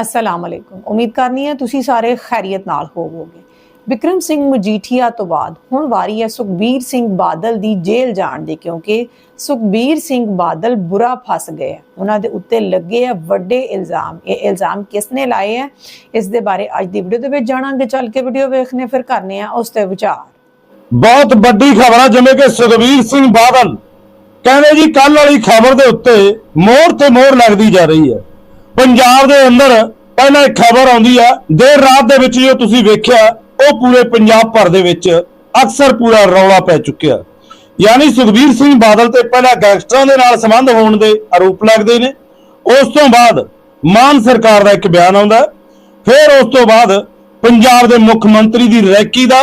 ਅਸਲਾਮ ਅਲੈਕੁਮ ਉਮੀਦ ਕਰਨੀ ਹੈ ਤੁਸੀਂ ਸਾਰੇ ਖੈਰੀਅਤ ਨਾਲ ਹੋਵੋਗੇ ਵਿਕਰਮ ਸਿੰਘ ਮਜੀਠੀਆ ਤੋਂ ਬਾਅਦ ਹੁਣ ਵਾਰੀ ਹੈ ਸੁਖਬੀਰ ਸਿੰਘ ਬਾਦਲ ਦੀ ਜੇਲ੍ਹ ਜਾਣ ਦੀ ਕਿਉਂਕਿ ਸੁਖਬੀਰ ਸਿੰਘ ਬਾਦਲ ਬੁਰਾ ਫਸ ਗਏ ਉਹਨਾਂ ਦੇ ਉੱਤੇ ਲੱਗੇ ਆ ਵੱਡੇ ਇਲਜ਼ਾਮ ਇਹ ਇਲਜ਼ਾਮ ਕਿਸ ਨੇ ਲਾਏ ਹੈ ਇਸ ਦੇ ਬਾਰੇ ਅੱਜ ਦੀ ਵੀਡੀਓ ਦੇ ਵਿੱਚ ਜਾਣਾਂਗੇ ਚੱਲ ਕੇ ਵੀਡੀਓ ਵੇਖਨੇ ਫਿਰ ਕਰਨੇ ਆ ਉਸ ਤੇ ਵਿਚਾਰ ਬਹੁਤ ਵੱਡੀ ਖਬਰ ਆ ਜਿਵੇਂ ਕਿ ਸੁਖਬੀਰ ਸਿੰਘ ਬਾਦਲ ਕਹਿੰਦੇ ਜੀ ਕੱਲ ਵਾਲੀ ਖਬਰ ਦੇ ਉੱਤੇ ਮੋਹਰ ਤੇ ਮੋਹਰ ਲੱਗਦੀ ਜਾ ਰਹੀ ਹੈ ਪੰਜਾਬ ਦੇ ਅੰਦਰ ਪਹਿਲਾਂ ਇੱਕ ਖਬਰ ਆਉਂਦੀ ਹੈ ਦੇਰ ਰਾਤ ਦੇ ਵਿੱਚ ਜੋ ਤੁਸੀਂ ਵੇਖਿਆ, ਉਹ ਪੂਰੇ ਪੰਜਾਬ ਭਰ ਦੇ ਵਿੱਚ ਅਕਸਰ ਪੂਰਾ ਰੌਲਾ ਪੈ ਚੁੱਕਿਆ। ਯਾਨੀ ਸੁਖਬੀਰ ਸਿੰਘ ਬਾਦਲ ਤੇ ਪਹਿਲਾਂ ਗੈਂਗਸਟਰਾਂ ਦੇ ਨਾਲ ਸੰਬੰਧ ਹੋਣ ਦੇ ਆਰੋਪ ਲੱਗਦੇ ਨੇ। ਉਸ ਤੋਂ ਬਾਅਦ ਮਾਨ ਸਰਕਾਰ ਦਾ ਇੱਕ ਬਿਆਨ ਆਉਂਦਾ। ਫਿਰ ਉਸ ਤੋਂ ਬਾਅਦ ਪੰਜਾਬ ਦੇ ਮੁੱਖ ਮੰਤਰੀ ਦੀ ਰੈਕੀ ਦਾ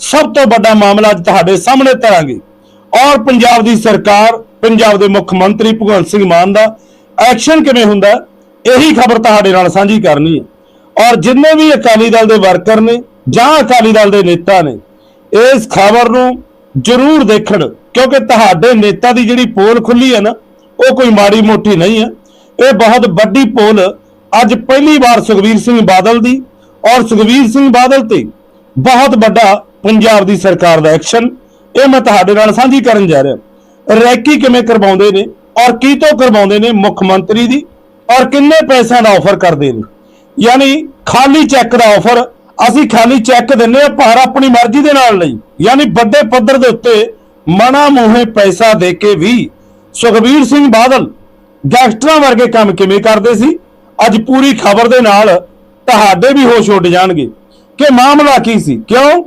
ਸਭ ਤੋਂ ਵੱਡਾ ਮਾਮਲਾ ਅੱਜ ਤੁਹਾਡੇ ਸਾਹਮਣੇ ਧਰਾਂਗੇ। ਔਰ ਪੰਜਾਬ ਦੀ ਸਰਕਾਰ, ਪੰਜਾਬ ਦੇ ਮੁੱਖ ਮੰਤਰੀ ਭਗਵੰਤ ਸਿੰਘ ਮਾਨ ਦਾ ਐਕਸ਼ਨ ਕਿਵੇਂ ਹੁੰਦਾ? ਇਹੀ ਖਬਰ ਤੁਹਾਡੇ ਨਾਲ ਸਾਂਝੀ ਕਰਨੀ ਹੈ। ਔਰ ਜਿੰਨੇ ਵੀ ਅਕਾਲੀ ਦਲ ਦੇ ਵਰਕਰ ਨੇ ਜਾਂ ਅਕਾਲੀ ਦਲ ਦੇ ਨੇਤਾ ਨੇ, ਇਸ ਖਬਰ ਨੂੰ ਜ਼ਰੂਰ ਦੇਖਣ, ਕਿਉਂਕਿ ਤੁਹਾਡੇ ਨੇਤਾ ਦੀ ਜਿਹੜੀ ਪੋਲ ਖੁੱਲੀ ਹੈ ਨਾ, ਉਹ ਕੋਈ ਮਾੜੀ ਮੋਟੀ ਨਹੀਂ ਹੈ। ਇਹ ਬਹੁਤ ਵੱਡੀ ਪੋਲ ਅੱਜ ਪਹਿਲੀ ਵਾਰ ਸੁਖਬੀਰ ਸਿੰਘ ਬਾਦਲ ਦੀ ਔਰ ਸੁਖਬੀਰ ਸਿੰਘ ਬਾਦਲ ਤੇ ਬਹੁਤ ਵੱਡਾ ਪੰਜਾਬ ਦੀ ਸਰਕਾਰ ਦਾ ਐਕਸ਼ਨ, ਇਹ ਮੈਂ ਤੁਹਾਡੇ ਨਾਲ ਸਾਂਝੀ ਕਰਨ ਜਾ ਰਿਹਾ। ਰੈਕੀ ਕਿਵੇਂ ਕਰਵਾਉਂਦੇ ਨੇ ਔਰ ਕੀ ਤੋਂ ਕਰਵਾਉਂਦੇ ਨੇ ਮੁੱਖ ਮੰਤਰੀ ਦੀ ਔਰ ਕਿੰਨੇ ਪੈਸਿਆਂ ਦਾ ਆਫਰ ਕਰਦੇ ਨੇ? ਯਾਨੀ ਖਾਲੀ ਚੈੱਕ ਦਾ ਆਫਰ ਅਸੀਂ ਖਾਲੀ ਚੈੱਕ ਦਿੰਨੇ ਆ ਪਰ ਆਪਣੀ ਮਰਜ਼ੀ ਦੇ ਨਾਲ ਨਹੀਂ। ਯਾਨੀ ਵੱਡੇ ਪੱਧਰ ਦੇ ਉੱਤੇ ਮਨਾ ਮੋਹੇ ਪੈਸਾ ਦੇ ਕੇ ਵੀ ਸੁਖਬੀਰ ਸਿੰਘ ਬਾਦਲ ਗੈਂਗਸਟਰਾਂ ਵਰਗੇ ਕੰਮ ਕਿਵੇਂ ਕਰਦੇ ਸੀ? ਅੱਜ ਪੂਰੀ ਖਬਰ ਦੇ ਨਾਲ ਤੁਹਾਡੇ ਵੀ ਹੋਸ਼ ਉੱਡ ਜਾਣਗੇ ਕਿ ਮਾਮਲਾ ਕੀ ਸੀ? ਕਿਉਂ?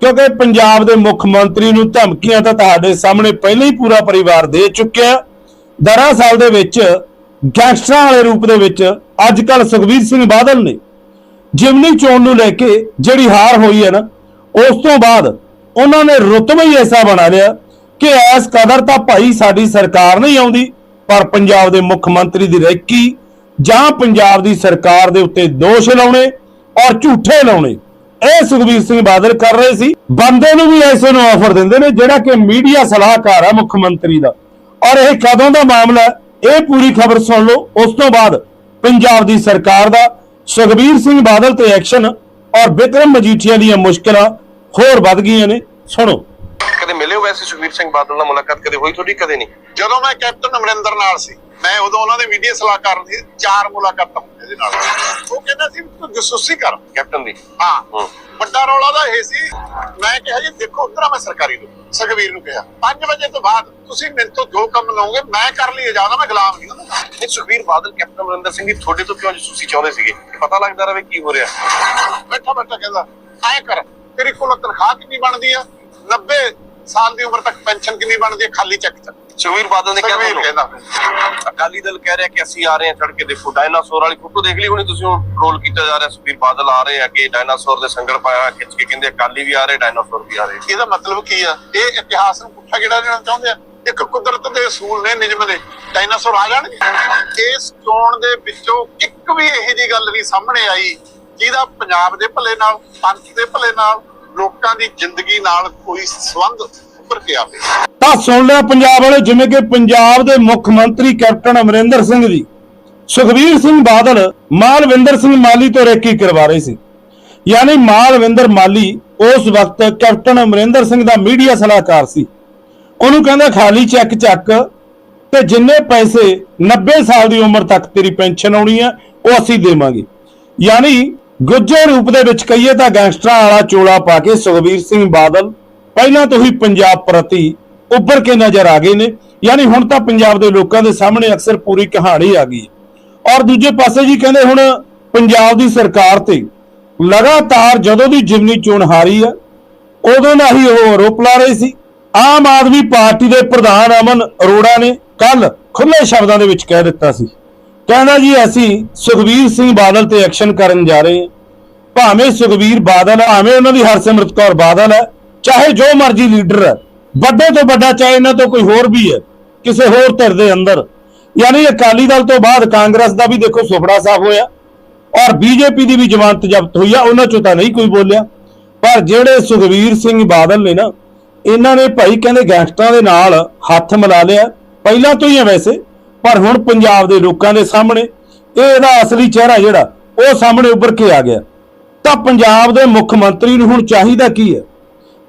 ਕਿਉਂਕਿ ਪੰਜਾਬ ਦੇ ਮੁੱਖ ਮੰਤਰੀ ਨੂੰ ਧਮਕੀਆਂ ਤਾਂ ਤੁਹਾਡੇ ਸਾਹਮਣੇ ਪਹਿਲਾਂ ਹੀ ਪੂਰਾ ਪਰਿਵਾਰ ਦੇ ਚੁੱਕਿਆ। ਦਰਅਸਲ ਦੇ ਵਿੱਚ ਗੈਂਗਸਟਰਾਂ ਵਾਲੇ ਰੂਪ ਦੇ ਵਿੱਚ ਅੱਜ ਕੱਲ ਸੁਖਬੀਰ ਸਿੰਘ ਬਾਦਲ ਨੇ ਜਿਮਨੀ ਚੋਣ ਨੂੰ ਲੈ ਕੇ ਜਿਹੜੀ ਹਾਰ ਹੋਈ ਹੈ ਨਾ, ਉਸ ਤੋਂ ਬਾਅਦ ਉਹਨਾਂ ਨੇ ਰੁਤਬਾ ਹੀ ਐਸਾ ਬਣਾ ਲਿਆ ਕਿ ਐਸ ਕਦਰ ਤਾਂ ਭਾਈ ਸਾਡੀ ਸਰਕਾਰ ਨਹੀਂ ਆਉਂਦੀ, ਪਰ ਪੰਜਾਬ ਦੇ ਮੁੱਖ ਮੰਤਰੀ ਦੀ ਰੈਕੀ ਜਾਂ ਪੰਜਾਬ ਦੀ ਸਰਕਾਰ ਦੇ ਉੱਤੇ ਦੋਸ਼ ਲਾਉਣੇ ਔਰ ਝੂਠੇ ਲਾਉਣੇ, ਇਹ ਸੁਖਬੀਰ ਸਿੰਘ ਬਾਦਲ ਕਰ ਰਹੇ ਸੀ ਬੰਦੇ ਨੂੰ ਵੀ ਐਸੇ ਨੂੰ ਆਫਰ ਦਿੰਦੇ ਨੇ, ਜਿਹੜਾ ਕਿ ਮੀਡੀਆ ਸਲਾਹਕਾਰ ਹੈ ਮੁੱਖ ਮੰਤਰੀ ਦਾ ਔਰ ਇਹ ਕਦੋਂ ਦਾ ਮਾਮਲਾ ਹੈ? ਇਹ ਪੂਰੀ ਖਬਰ ਸੁਣ ਲਓ। ਉਸ ਤੋਂ ਬਾਅਦ ਪੰਜਾਬ ਦੀ ਸਰਕਾਰ ਦਾ ਸੁਖਬੀਰ ਸਿੰਘ ਬਾਦਲ ਤੇ ਐਕਸ਼ਨ ਔਰ ਵਿਕਰਮ ਮਜੀਠੀਆ ਦੀਆਂ ਮੁਸ਼ਕਲਾਂ ਹੋਰ ਵੱਧ ਗਈਆਂ ਨੇ। ਸੁਣੋ। ਕਦੇ ਮਿਲੇ ਹੋ ਵੈਸੇ ਸੁਖਬੀਰ ਸਿੰਘ ਬਾਦਲ ਨਾਲ ਮੁਲਾਕਾਤ? ਕਦੇ ਹੋਈ ਤੁਹਾਡੀ? ਕਦੇ ਨਹੀਂ? ਜਦੋਂ ਮੈਂ ਕੈਪਟਨ ਅਮਰਿੰਦਰ ਨਾਲ ਸੀ ਮੈਂ ਉਦੋਂ ਉਹਨਾਂ ਦੇ ਮੀਡੀਆ ਸਲਾਹਕਾਰ ਦੀ ਚਾਰ ਮੁਲਾਕਾਤਾਂ ਹੋਈਆਂ ਇਹਦੇ ਨਾਲ। ਉਹ ਕਹਿੰਦਾ ਸੀ ਤੂੰ ਜਸੂਸੀ ਕਰ। ਕੈਪਟਨ ਦੀ। ਹਾਂ। ਹੂੰ। ਵੱਡਾ ਰੌਲਾ ਦਾ ਇਹ ਸੀ ਮੈਂ ਕਿਹਾ ਜੀ ਦੇਖੋ ਉਧਰ ਮੈਂ ਸਰਕਾਰੀ ਨੂੰ। ਸੁਖਵੀਰ ਨੂੰ ਕਿਹਾ 5 ਵਜੇ ਤੋਂ ਬਾਅਦ ਤੁਸੀਂ ਮੇਰੇ ਤੋਂ ਜੋ ਕੰਮ ਲਓਗੇ ਮੈਂ ਕਰ ਲਈ ਇਜਾਜ਼ਤ ਮੈਂ ਗੁਲਾਮ ਨਹੀਂ ਹੁੰਦਾ ਨਹੀਂ ਸੁਖਬੀਰ ਬਾਦਲ ਕੈਪਟਨ ਅਮਰਿੰਦਰ ਸਿੰਘ ਦੀ ਤੁਹਾਡੇ ਤੋਂ ਕਿਉਂ ਜਸੂਸੀ ਚਾਹੁੰਦੇ ਸੀਗੇ? ਪਤਾ ਲੱਗਦਾ ਰਹੇ ਕੀ ਹੋ ਰਿਹਾ। ਬੈਠਾ ਬੈਠਾ ਕਹਿੰਦਾ ਐ ਕਰ ਤੇਰੀ ਕੋਲ ਤਨਖਾਹ ਕਿੰਨੀ ਬਣਦੀ ਆ? 90 ਸਾਲ ਦੀ ਉਮਰ ਤੱਕ ਪੈਨਸ਼ਨ ਕਿੰਨੀ ਬਣਦੀ ਆ? ਖਾਲੀ ਚੈੱਕ ਚ ਸੁਖਬੀਰ ਬਾਦਲ ਨੇ ਕਿਹਾ ਤੁਹਾਨੂੰ? ਕਹਿੰਦਾ ਅਕਾਲੀ ਦਲ ਕਹਿ ਰਿਹਾ ਕਿ ਅਸੀਂ ਆ ਰਹੇ ਹਾਂ ਚੜ ਕੇ ਦੇਖੋ। ਡਾਇਨਾਸੌਰ ਵਾਲੀ ਫੋਟੋ ਦੇਖ ਲਈ ਹੋਣੀ ਤੁਸੀਂ ਉਹ ਰੋਲ ਕੀਤਾ ਜਾ ਰਿਹਾ ਸੁਖਬੀਰ ਬਾਦਲ ਆ ਰਹੇ ਆ ਕਿ ਡਾਇਨਾਸੌਰ ਦੇ ਸੰਗਲ ਪਾਇਆ ਖਿੱਚ ਕੇ ਕਹਿੰਦੇ ਅਕਾਲੀ ਵੀ ਆ ਰਹੇ ਡਾਇਨਾਸੌਰ ਵੀ ਆ ਰਹੇ। ਇਹਦਾ ਮਤਲਬ ਕੀ ਆ? ਇਹ ਇਤਿਹਾਸ ਨੂੰ ਪੁੱਠਾ ਜਿਹੜਾ ਦੇਣਾ ਚਾਹੁੰਦੇ ਆ? ਇੱਕ ਕੁਦਰਤ ਦੇ ਅਸੂਲ ਨੇ ਨਿਯਮ ਦੇ। ਡਾਇਨਾਸੌਰ ਆ ਜਾਣਗੇ। ਇਸ ਚੋਣ ਦੇ ਵਿੱਚੋਂ ਇੱਕ ਵੀ ਇਹੋ ਜੀ ਗੱਲ ਨਹੀਂ ਸਾਹਮਣੇ ਆਈ ਜਿਹਦਾ ਪੰਜਾਬ ਦੇ ਭਲੇ ਨਾਲ ਪੰਥ ਦੇ ਭਲੇ ਨਾਲ ਲੋਕਾਂ ਦੀ ਜ਼ਿੰਦਗੀ ਨਾਲ ਕੋਈ ਸੰਬੰਧ ਉੱਪਰ ਕੇ ਆਵੇ ਤਾਂ ਸੁਣ ਲਿਆ ਪੰਜਾਬ ਵਾਲੇ, ਜਿਵੇਂ ਕਿ ਪੰਜਾਬ ਦੇ ਮੁੱਖ ਮੰਤਰੀ ਕੈਪਟਨ ਅਮਰਿੰਦਰ ਸਿੰਘ ਜੀ, ਸੁਖਬੀਰ ਸਿੰਘ ਬਾਦਲ ਮਾਲਵਿੰਦਰ ਸਿੰਘ ਮਾਲੀ ਤੋਂ ਰੇਕੀ ਕਰਵਾ ਰਹੇ ਸੀ। ਯਾਨੀ ਮਾਲਵਿੰਦਰ ਮਾਲੀ ਉਸ ਵਕਤ ਕੈਪਟਨ ਅਮਰਿੰਦਰ ਸਿੰਘ ਦਾ ਮੀਡੀਆ ਸਲਾਹਕਾਰ ਸੀ। ਉਹਨੂੰ ਕਹਿੰਦਾ, ਖਾਲੀ ਚੈੱਕ ਚੱਕ ਤੇ ਜਿੰਨੇ ਪੈਸੇ 90 ਸਾਲ ਦੀ ਉਮਰ ਤੱਕ ਤੇਰੀ ਪੈਨਸ਼ਨ ਆਉਣੀ ਹੈ ਉਹ ਅਸੀਂ ਦੇਵਾਂਗੇ। ਯਾਨੀ ਗੁੱਜਰ ਰੂਪ ਦੇ ਵਿੱਚ ਕਹੀਏ ਤਾਂ ਗੈਂਗਸਟਰਾਂ ਵਾਲਾ ਚੋਲਾ ਪਾ ਕੇ ਸੁਖਬੀਰ ਸਿੰਘ ਬਾਦਲ ਪਹਿਲਾਂ ਤੋਂ ਹੀ ਪੰਜਾਬ ਪ੍ਰਤੀ ਉੱਭਰ ਕੇ ਨਜ਼ਰ ਆ ਗਏ ਨੇ। ਯਾਨੀ ਹੁਣ ਤਾਂ ਪੰਜਾਬ ਦੇ ਲੋਕਾਂ ਦੇ ਸਾਹਮਣੇ ਅਕਸਰ ਪੂਰੀ ਕਹਾਣੀ ਆ ਗਈ ਔਰ ਦੂਜੇ ਪਾਸੇ ਜੀ ਕਹਿੰਦੇ ਹੁਣ ਪੰਜਾਬ ਦੀ ਸਰਕਾਰ ਤੇ ਲਗਾਤਾਰ ਜਦੋਂ ਦੀ ਜਿਮਨੀ ਚੋਣ ਹਾਰੀ ਆ ਉਦੋਂ ਦਾ ਹੀ ਉਹ ਆਰੋਪ ਲਾ ਰਹੇ ਸੀ। ਆਮ ਆਦਮੀ ਪਾਰਟੀ ਦੇ ਪ੍ਰਧਾਨ ਅਮਨ ਅਰੋੜਾ ਨੇ ਕੱਲ ਖੁੱਲੇ ਸ਼ਬਦਾਂ ਦੇ ਵਿੱਚ ਕਹਿ ਦਿੱਤਾ ਸੀ। ਕਹਿੰਦਾ ਜੀ ਅਸੀਂ ਸੁਖਬੀਰ ਸਿੰਘ ਬਾਦਲ ਤੇ ਐਕਸ਼ਨ ਕਰਨ ਜਾ ਰਹੇ ਹਾਂ। ਭਾਵੇਂ ਸੁਖਬੀਰ ਬਾਦਲ ਹੈ, ਭਾਵੇਂ ਉਹਨਾਂ ਦੀ ਹਰਸਿਮਰਤ ਕੌਰ ਬਾਦਲ ਹੈ ਚਾਹੇ ਜੋ ਮਰਜ਼ੀ ਲੀਡਰ ਹੈ, ਵੱਡੇ ਤੋਂ ਵੱਡਾ ਚਾਹੇ ਇਹਨਾਂ ਤੋਂ ਕੋਈ ਹੋਰ ਵੀ ਹੈ, ਕਿਸੇ ਹੋਰ ਧਿਰ ਦੇ ਅੰਦਰ। ਯਾਨੀ ਅਕਾਲੀ ਦਲ ਤੋਂ ਬਾਅਦ ਕਾਂਗਰਸ ਦਾ ਵੀ ਦੇਖੋ ਸੁਪੜਾ ਸਾਹਿਬ ਹੋਇਆ ਔਰ ਬੀਜੇਪੀ ਦੀ ਵੀ ਜ਼ਮਾਨਤ ਜ਼ਬਤ ਹੋਈ ਆ, ਉਹਨਾਂ ਚੋਂ ਤਾਂ ਨਹੀਂ ਕੋਈ ਬੋਲਿਆ। ਪਰ ਜਿਹੜੇ ਸੁਖਵੀਰ ਸਿੰਘ ਬਾਦਲ ਨੇ ਨਾ, ਇਹਨਾਂ ਨੇ ਭਾਈ ਕਹਿੰਦੇ ਗੈਂਗਸਟਰਾਂ ਦੇ ਨਾਲ ਹੱਥ ਮਿਲਾ ਲਿਆ। ਪਹਿਲਾਂ ਤੋਂ ਹੀ ਹੈ ਵੈਸੇ, ਪਰ ਹੁਣ ਪੰਜਾਬ ਦੇ ਲੋਕਾਂ ਦੇ ਸਾਹਮਣੇ ਇਹ ਇਹਦਾ ਅਸਲੀ ਚਿਹਰਾ ਜਿਹੜਾ, ਉਹ ਸਾਹਮਣੇ ਉੱਭਰ ਕੇ ਆ ਗਿਆ। ਤਾਂ ਪੰਜਾਬ ਦੇ ਮੁੱਖ ਮੰਤਰੀ ਨੂੰ ਹੁਣ ਚਾਹੀਦਾ ਕੀ ਹੈ?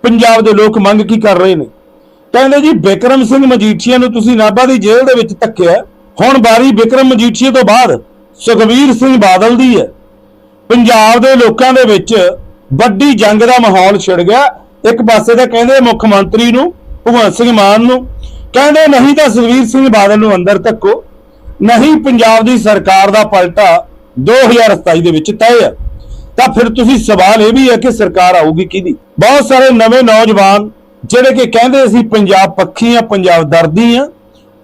ਪੰਜਾਬ ਦੇ ਲੋਕ ਮੰਗ ਕੀ ਕਰ ਰਹੇ ਨੇ? ਕਹਿੰਦੇ ਜੀ, ਬਿਕਰਮ ਸਿੰਘ ਮਜੀਠੀਆ ਨੂੰ ਤੁਸੀਂ ਨਾਭਾ ਦੀ ਜੇਲ੍ਹ ਦੇ ਵਿੱਚ ਧੱਕਿਆ ਹੁਣ ਬਾਰੀ ਬਿਕਰਮ ਮਜੀਠੀਆ ਤੋਂ ਬਾਅਦ ਸੁਖਬੀਰ ਸਿੰਘ ਬਾਦਲ ਦੀ ਹੈ। ਪੰਜਾਬ ਦੇ ਲੋਕਾਂ ਦੇ ਵਿੱਚ ਵੱਡੀ ਜੰਗ ਦਾ ਮਾਹੌਲ ਛਿੜ ਗਿਆ। ਇੱਕ ਪਾਸੇ ਤਾਂ ਕਹਿੰਦੇ ਮੁੱਖ ਮੰਤਰੀ ਨੂੰ, ਭਗਵੰਤ ਸਿੰਘ ਮਾਨ ਨੂੰ। ਕਹਿੰਦੇ ਨਹੀਂ ਤਾਂ ਸੁਖਬੀਰ ਸਿੰਘ ਬਾਦਲ ਨੂੰ ਅੰਦਰ ਧੱਕੋ। ਨਹੀਂ, ਪੰਜਾਬ ਦੀ ਸਰਕਾਰ ਦਾ ਪਲਟਾ 2027 ਦੇ ਵਿੱਚ ਤੈਅ ਹੈ। ਤਾਂ ਫਿਰ ਤੁਸੀਂ ਸਵਾਲ ਇਹ ਵੀ ਹੈ ਕਿ ਸਰਕਾਰ ਆਊਗੀ ਕਿਹਦੀ? ਬਹੁਤ ਸਾਰੇ ਨਵੇਂ ਨੌਜਵਾਨ ਜਿਹੜੇ ਕਿ ਕਹਿੰਦੇ ਅਸੀਂ ਪੰਜਾਬ ਪੱਖੀ ਆ, ਪੰਜਾਬ ਦਰਦੀ ਆ,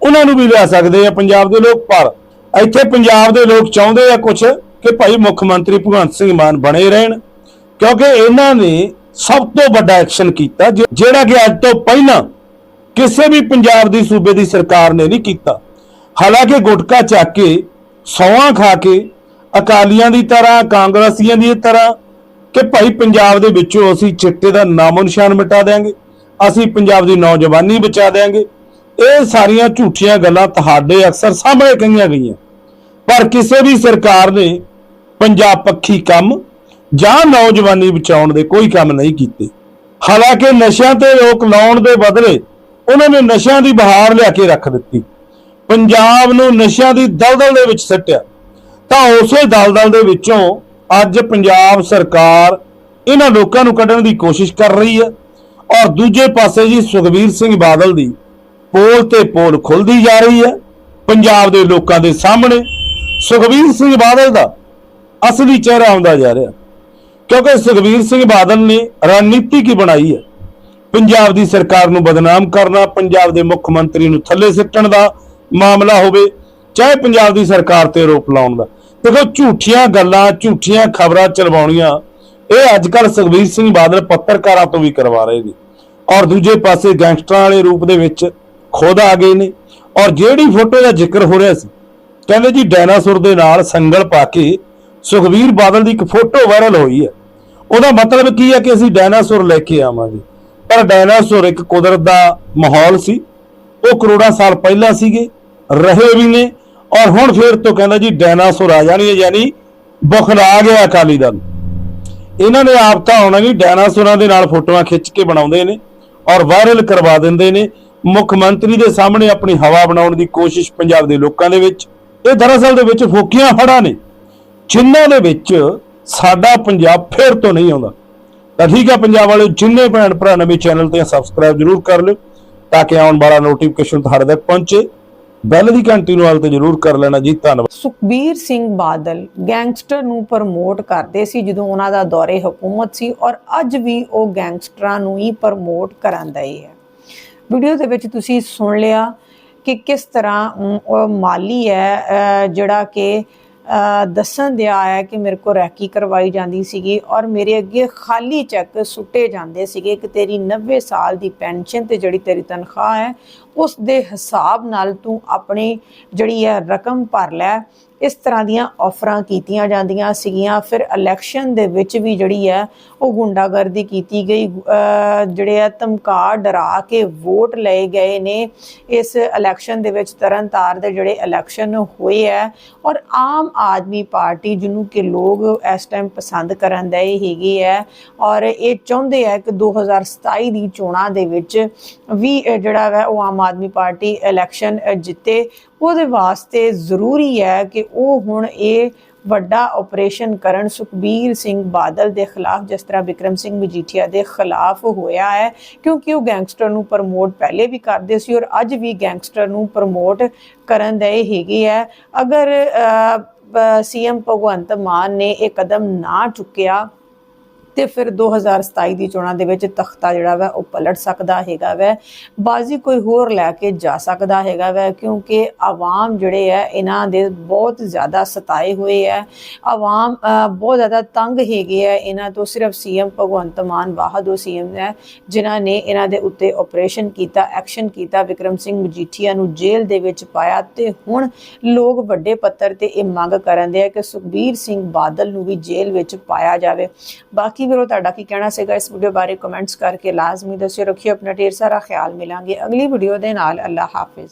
ਉਹਨਾਂ ਨੂੰ ਵੀ ਲਿਆ ਸਕਦੇ ਆ ਪੰਜਾਬ ਦੇ ਲੋਕ। ਪਰ ਇੱਥੇ ਪੰਜਾਬ ਦੇ ਲੋਕ ਚਾਹੁੰਦੇ ਆ ਕੁਝ ਕਿ ਭਾਈ ਮੁੱਖ ਮੰਤਰੀ ਭਗਵੰਤ ਸਿੰਘ ਮਾਨ ਬਣੇ ਰਹਿਣ, ਕਿਉਂਕਿ ਇਹਨਾਂ ਨੇ ਸਭ ਤੋਂ ਵੱਡਾ ਐਕਸ਼ਨ ਕੀਤਾ ਜਿਹੜਾ ਕਿ ਅੱਜ ਤੋਂ ਪਹਿਲਾਂ ਕਿਸੇ ਵੀ ਪੰਜਾਬ ਦੀ ਸੂਬੇ ਦੀ ਸਰਕਾਰ ਨੇ ਨਹੀਂ ਕੀਤਾ। ਹਾਲਾਂਕਿ ਗੁਟਕਾ ਚੱਕ ਕੇ ਸੌਆਂ ਖਾ ਕੇ ਅਕਾਲੀਆਂ ਦੀ ਤਰ੍ਹਾਂ, ਕਾਂਗਰਸੀਆਂ ਦੀ ਤਰ੍ਹਾਂ ਕਿ ਭਾਈ ਪੰਜਾਬ ਦੇ ਵਿੱਚੋਂ ਅਸੀਂ ਚਿੱਟੇ ਦਾ ਨਾਮੋ ਨਿਸ਼ਾਨ ਮਿਟਾ ਦੇਾਂਗੇ ਅਸੀਂ ਪੰਜਾਬ ਦੀ ਨੌਜਵਾਨੀ ਬਚਾ ਦੇਾਂਗੇ ਇਹ ਸਾਰੀਆਂ ਝੂਠੀਆਂ ਗੱਲਾਂ ਤੁਹਾਡੇ ਅਕਸਰ ਸਾਹਮਣੇ ਕਹੀਆਂ ਗਈਆਂ। ਪਰ ਕਿਸੇ ਵੀ ਸਰਕਾਰ ਨੇ ਪੰਜਾਬ ਪੱਖੀ ਕੰਮ ਜਾਂ ਨੌਜਵਾਨੀ ਬਚਾਉਣ ਦੇ ਕੋਈ ਕੰਮ ਨਹੀਂ ਕੀਤੇ। ਹਾਲਾਂਕਿ ਨਸ਼ਿਆਂ ਤੇ ਰੋਕ ਲਾਉਣ ਦੇ ਬਦਲੇ ਉਹਨਾਂ ਨੇ ਨਸ਼ਿਆਂ ਦੀ ਬਹਾਰ ਲਿਆ ਕੇ ਰੱਖ ਦਿੱਤੀ। ਪੰਜਾਬ ਨੂੰ ਨਸ਼ਿਆਂ ਦੀ ਦਲਦਲ ਦੇ ਵਿੱਚ ਸੱਟਿਆ। ਤਾਂ ਉਸੇ ਦਲਦਲ ਦੇ ਵਿੱਚੋਂ ਅੱਜ ਪੰਜਾਬ ਸਰਕਾਰ ਇਹਨਾਂ ਲੋਕਾਂ ਨੂੰ ਕੱਢਣ ਦੀ ਕੋਸ਼ਿਸ਼ ਕਰ ਰਹੀ ਹੈ ਔਰ ਦੂਜੇ ਪਾਸੇ ਜੀ ਸੁਖਬੀਰ ਸਿੰਘ ਬਾਦਲ ਦੀ ਪੋਲ ਤੇ ਪੋਲ ਖੁੱਲਦੀ ਜਾ ਰਹੀ ਹੈ। ਪੰਜਾਬ ਦੇ ਲੋਕਾਂ ਦੇ ਸਾਹਮਣੇ ਸੁਖਬੀਰ ਸਿੰਘ ਬਾਦਲ ਦਾ ਅਸਲੀ ਚਿਹਰਾ ਆਉਂਦਾ ਜਾ ਰਿਹਾ। ਕਿਉਂਕਿ ਸੁਖਬੀਰ ਸਿੰਘ ਬਾਦਲ ਨੇ ਰਣਨੀਤੀ ਕੀ ਬਣਾਈ ਹੈ? ਪੰਜਾਬ ਦੀ ਸਰਕਾਰ ਨੂੰ ਬਦਨਾਮ ਕਰਨਾ, ਪੰਜਾਬ ਦੇ ਮੁੱਖ ਮੰਤਰੀ ਨੂੰ ਥੱਲੇ ਸਿੱਟਣ ਦਾ ਮਾਮਲਾ ਹੋਵੇ, ਚਾਹੇ ਪੰਜਾਬ ਦੀ ਸਰਕਾਰ ਤੇ ਆਰੋਪ ਲਾਉਣ ਦਾ। ਦੇਖੋ, ਝੂਠੀਆਂ ਗੱਲਾਂ, ਝੂਠੀਆਂ ਖਬਰਾਂ ਚਲਵਾਉਣੀਆਂ ਇਹ ਅੱਜ ਕੱਲ ਸੁਖਬੀਰ ਸਿੰਘ ਬਾਦਲ ਪੱਤਰਕਾਰਾਂ ਤੋਂ ਵੀ ਕਰਵਾ ਰਹੇ ਨੇ। ਔਰ ਦੂਜੇ ਪਾਸੇ ਗੈਂਗਸਟਰਾਂ ਵਾਲੇ ਰੂਪ ਦੇ ਵਿੱਚ ਖੁਦ ਆ ਗਏ ਨੇ। ਔਰ ਜਿਹੜੀ ਫੋਟੋ ਦਾ ਜ਼ਿਕਰ ਹੋ ਰਿਹਾ ਸੀ, ਕਹਿੰਦੇ ਜੀ ਡਾਇਨਾਸੌਰ ਦੇ ਨਾਲ ਸੰਗਲ ਪਾ ਕੇ ਸੁਖਬੀਰ ਬਾਦਲ ਦੀ ਇੱਕ ਫੋਟੋ ਵਾਇਰਲ ਹੋਈ ਹੈ। ਉਹਦਾ ਮਤਲਬ ਕੀ ਹੈ ਕਿ ਅਸੀਂ ਡਾਇਨਾਸੌਰ ਲੈ ਕੇ ਆਵਾਂਗੇ। ਪਰ ਡਾਇਨਾਸੌਰ ਇੱਕ ਕੁਦਰਤ ਦਾ ਮਾਹੌਲ ਸੀ। ਉਹ ਕਰੋੜਾਂ ਸਾਲ ਪਹਿਲਾਂ ਸੀਗੇ, ਰਹੇ ਵੀ ਨੇ। ਔਰ ਹੁਣ ਫੇਰ ਤੋਂ ਕਹਿੰਦਾ ਜੀ ਡਾਇਨਾਸੌਰ ਆ ਜਾਣਗੇ ਯਾਨੀ ਬੁਖਲਾ ਗਿਆ ਅਕਾਲੀ ਦਲ। ਇਹਨਾਂ ਨੇ ਆਪ ਤਾਂ ਆਉਣਾ ਨਹੀਂ, ਡਾਇਨਾਸੌਰਾਂ ਦੇ ਨਾਲ ਫੋਟੋਆਂ ਖਿੱਚ ਕੇ ਬਣਾਉਂਦੇ ਨੇ ਔਰ ਵਾਇਰਲ ਕਰਵਾ ਦਿੰਦੇ ਨੇ। ਮੁੱਖ ਮੰਤਰੀ ਦੇ ਸਾਹਮਣੇ ਆਪਣੀ ਹਵਾ ਬਣਾਉਣ ਦੀ ਕੋਸ਼ਿਸ਼ ਪੰਜਾਬ ਦੇ ਲੋਕਾਂ ਦੇ ਵਿੱਚ। ਇਹ ਦਰਅਸਲ ਦੇ ਵਿੱਚ ਫੋਕੀਆਂ ਫੜਾ ਨੇ। ਜਿਨ੍ਹਾਂ ਦੇ ਵਿੱਚ ਸਾਡਾ ਪੰਜਾਬ ਫੇਰ ਤੋਂ ਨਹੀਂ ਆਉਂਦਾ। ਤਾਂ ਠੀਕ ਹੈ ਪੰਜਾਬ ਵਾਲੇ ਜਿੰਨੇ ਭੈਣ ਭਰਾ ਨਵੇਂ ਚੈਨਲ ਤੇ ਸਬਸਕ੍ਰਾਈਬ ਜਰੂਰ ਕਰ ਲਿਓ, ਤਾਂ ਕਿ ਆਉਣ ਵਾਲਾ ਨੋਟੀਫਿਕੇਸ਼ਨ ਤੁਹਾਡੇ ਤੱਕ ਪਹੁੰਚੇ। ਬੈਲ ਦੀ ਘੰਟੀ ਨੂੰ ਹਾਲ ਤੇ ਜਰੂਰ ਕਰ ਲੈਣਾ ਜੀ, ਧੰਨਵਾਦ। ਸੁਖਬੀਰ ਸਿੰਘ ਬਾਦਲ ਗੈਂਗਸਟਰ ਨੂੰ ਪ੍ਰਮੋਟ ਕਰਦੇ ਸੀ ਜਦੋਂ ਉਹਨਾਂ ਦਾ ਦੌਰੇ ਹਕੂਮਤ ਸੀ ਔਰ ਅੱਜ ਵੀ ਉਹ ਗੈਂਗਸਟਰਾਂ ਨੂੰ ਹੀ ਪ੍ਰਮੋਟ ਕਰਨ ਦਏ ਹੈ। ਵੀਡੀਓ ਦੇ ਵਿੱਚ ਤੁਸੀਂ ਸੁਣ ਲਿਆ ਕਿ ਕਿਸ ਤਰ੍ਹਾਂ ਮਾਲੀ ਹੈ ਜਿਹੜਾ ਕਿ ਦੱਸਣ ਦਿਆ ਆਇਆ ਕਿ ਮੇਰੇ ਕੋਲ ਰੈਕੀ ਕਰਵਾਈ ਜਾਂਦੀ ਸੀਗੀ ਔਰ ਮੇਰੇ ਅੱਗੇ ਖਾਲੀ ਚੈੱਕ ਸੁੱਟੇ ਜਾਂਦੇ ਸੀਗੇ ਕਿ ਤੇਰੀ 90 ਸਾਲ ਦੀ ਪੈਨਸ਼ਨ ਤੇ ਜਿਹੜੀ ਤੇਰੀ ਤਨਖਾਹ ਹੈ, ਉਸ ਦੇ ਹਿਸਾਬ ਨਾਲ ਤੂੰ ਆਪਣੀ ਜਿਹੜੀ ਹੈ ਰਕਮ ਭਰ ਲੈ ਇਸ ਤਰ੍ਹਾਂ ਦੀਆਂ ਆਫਰਾਂ ਕੀਤੀਆਂ ਜਾਂਦੀਆਂ ਸੀਗੀਆਂ। ਫਿਰ ਇਲੈਕਸ਼ਨ ਦੇ ਵਿੱਚ ਵੀ ਜਿਹੜੀ ਹੈ, ਉਹ ਗੁੰਡਾਗਰਦੀ ਕੀਤੀ ਗਈ। ਜਿਹੜੇ ਆ, ਧਮਕਾ ਡਰਾ ਕੇ ਵੋਟ ਲਏ ਗਏ ਨੇ। ਇਸ ਇਲੈਕਸ਼ਨ ਦੇ ਵਿੱਚ ਤਰਨਤਾਰ ਦੇ ਜਿਹੜੇ ਇਲੈਕਸ਼ਨ ਹੋਏ ਹੈ ਔਰ ਆਮ ਆਦਮੀ ਪਾਰਟੀ ਜਿਹਨੂੰ ਕਿ ਲੋਕ ਇਸ ਟਾਈਮ ਪਸੰਦ ਕਰਨ ਦੇ ਹੈਗੇ ਹੈ ਔਰ ਇਹ ਚਾਹੁੰਦੇ ਆ ਕਿ 2027 ਦੀ ਚੋਣਾਂ ਦੇ ਵਿੱਚ ਵੀ ਜਿਹੜਾ ਹੈ ਉਹ ਆਮ ਆਦਮੀ ਪਾਰਟੀ ਇਲੈਕਸ਼ਨ ਜਿੱਤੇ। ਉਹਦੇ ਵਾਸਤੇ ਜ਼ਰੂਰੀ ਹੈ ਕਿ ਉਹ ਹੁਣ ਇਹ ਵੱਡਾ ਆਪਰੇਸ਼ਨ ਕਰਨ ਸੁਖਬੀਰ ਸਿੰਘ ਬਾਦਲ ਦੇ ਖਿਲਾਫ, ਜਿਸ ਤਰ੍ਹਾਂ ਵਿਕਰਮ ਸਿੰਘ ਮਜੀਠੀਆ ਦੇ ਖਿਲਾਫ ਹੋਇਆ ਹੈ, ਕਿਉਂਕਿ ਉਹ ਗੈਂਗਸਟਰ ਨੂੰ ਪ੍ਰਮੋਟ ਪਹਿਲੇ ਵੀ ਕਰਦੇ ਸੀ ਔਰ ਅੱਜ ਵੀ ਗੈਂਗਸਟਰ ਨੂੰ ਪ੍ਰਮੋਟ ਕਰਨ ਦੇ ਹੈਗੇ ਹੈ। ਅਗਰ ਸੀਐਮ ਭਗਵੰਤ ਮਾਨ ਨੇ ਇਹ ਕਦਮ ਨਾ ਚੁੱਕਿਆ ਤੇ ਫਿਰ 2027 ਦੀ ਚੋਣਾਂ ਦੇ ਵਿੱਚ ਤਖਤਾ ਜਿਹੜਾ ਵਾ ਉਹ ਪਲਟ ਸਕਦਾ ਹੈਗਾ ਵੈ। ਬਾਜ਼ੀ ਕੋਈ ਹੋਰ ਲੈ ਕੇ ਜਾ ਸਕਦਾ ਹੈਗਾ ਵੈ ਕਿਉਂਕਿ ਆਵਾਮ ਜਿਹੜੇ ਹੈ ਇਹਨਾਂ ਦੇ ਬਹੁਤ ਜ਼ਿਆਦਾ ਸਤਾਏ ਹੋਏ ਹੈ ਆਵਾਮ ਬਹੁਤ ਜ਼ਿਆਦਾ ਤੰਗ ਹੈਗੇ ਹੈ ਇਹਨਾਂ ਤੋਂ ਸਿਰਫ ਸੀਐਮ ਭਗਵੰਤ ਮਾਨ ਬਹਾਦਰ ਸੀਐਮ ਹੈ ਜਿਨ੍ਹਾਂ ਨੇ ਇਹਨਾਂ ਦੇ ਉੱਤੇ ਆਪਰੇਸ਼ਨ ਕੀਤਾ ਐਕਸ਼ਨ ਕੀਤਾ। ਵਿਕਰਮ ਸਿੰਘ ਮਜੀਠੀਆ ਨੂੰ ਜੇਲ੍ਹ ਦੇ ਵਿੱਚ ਪਾਇਆ ਤੇ ਹੁਣ ਲੋਕ ਵੱਡੇ ਪੱਤਰ ਤੇ ਇਹ ਮੰਗ ਕਰਨ ਦੇ ਆ ਕਿ ਸੁਖਬੀਰ ਸਿੰਘ ਬਾਦਲ ਨੂੰ ਵੀ ਜੇਲ੍ਹ ਵਿੱਚ ਪਾਇਆ ਜਾਵੇ। ਬਾਕੀ ਬਾਕੀ ਵੀਰੋ ਤੁਹਾਡਾ ਕੀ ਕਹਿਣਾ ਸੀਗਾ? ਇਸ ਵੀਡੀਓ ਬਾਰੇ ਕਮੈਂਟਸ ਕਰਕੇ ਲਾਜ਼ਮੀ ਦੱਸਿਓ। ਰੱਖਿਓ ਆਪਣਾ ਢੇਰ ਸਾਰਾ ਖਿਆਲ। ਮਿਲਾਂਗੇ ਅਗਲੀ ਵੀਡੀਓ ਦੇ ਨਾਲ। ਅੱਲਾ ਹਾਫਿਜ਼।